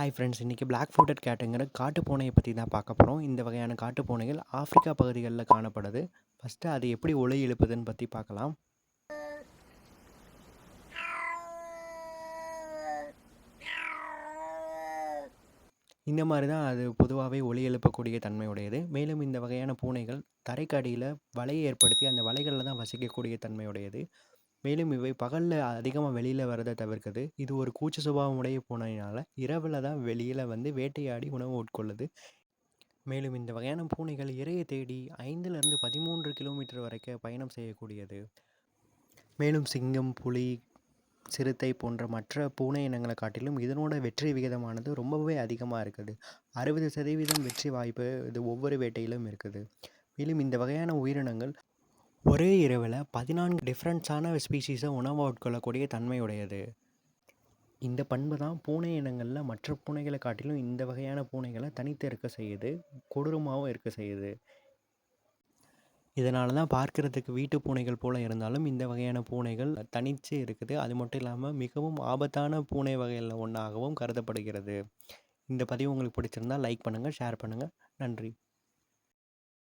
Hi friends இன்றைக்கி black footed கேட்டுங்கிற காட்டு பூனையை பற்றி தான் பார்க்க போகிறோம் இந்த வகையான காட்டு பூனைகள் ஆப்பிரிக்கா பகுதிகளில் காணப்படுது. ஃபஸ்ட்டு அது எப்படி ஒளி எழுப்புதுன்னு பற்றி பார்க்கலாம். இந்த மாதிரி தான் அது பொதுவாகவே ஒலி எழுப்பக்கூடிய தன்மையுடையது மேலும் இந்த வகையான பூனைகள் தரைக்கடியில் வலையை ஏற்படுத்தி அந்த வலைகளில் தான் வசிக்கக்கூடிய தன்மையுடையது மேலும் இவை பகலில் அதிகமாக வெளியில் வரதை தவிர்க்குது. இது ஒரு கூச்ச சுபாவம் உடைய பூனையினால் இரவில் தான் வெளியில் வந்து வேட்டையாடி உணவு உட்கொள்ளுது. மேலும் இந்த வகையான பூனைகள் இரையை தேடி ஐந்துலேருந்து பதிமூன்று கிலோமீட்டர் வரைக்கும் பயணம் செய்யக்கூடியது. மேலும் சிங்கம் புலி சிறுத்தை போன்ற மற்ற பூனை இனங்களை காட்டிலும் இதனோட வெற்றி விகிதமானது ரொம்பவே அதிகமாக இருக்குது. அறுபது சதவீதம் வெற்றி வாய்ப்பு இது ஒவ்வொரு வேட்டையிலும் இருக்குது. மேலும் இந்த வகையான உயிரினங்கள் ஒரே இரவில் பதினான்கு டிஃப்ரெண்ட்ஸான ஸ்பீஷீஸை உணவு உட்கொள்ளக்கூடிய தன்மையுடையது. இந்த பண்பு தான் பூனை இனங்களில் மற்ற பூனைகளை காட்டிலும் இந்த வகையான பூனைகளை தனித்து இருக்க செய்யுது கொடூரமாகவும் இருக்க செய்யுது. இதனால தான் பார்க்குறதுக்கு வீட்டு பூனைகள் போல் இருந்தாலும் இந்த வகையான பூனைகள் தனித்து இருக்குது. அது மட்டும் இல்லாமல் மிகவும் ஆபத்தான பூனை வகையில் ஒன்றாகவும் கருதப்படுகிறது. இந்த பதிவு உங்களுக்கு பிடிச்சிருந்தால் லைக் பண்ணுங்கள் ஷேர் பண்ணுங்கள் நன்றி.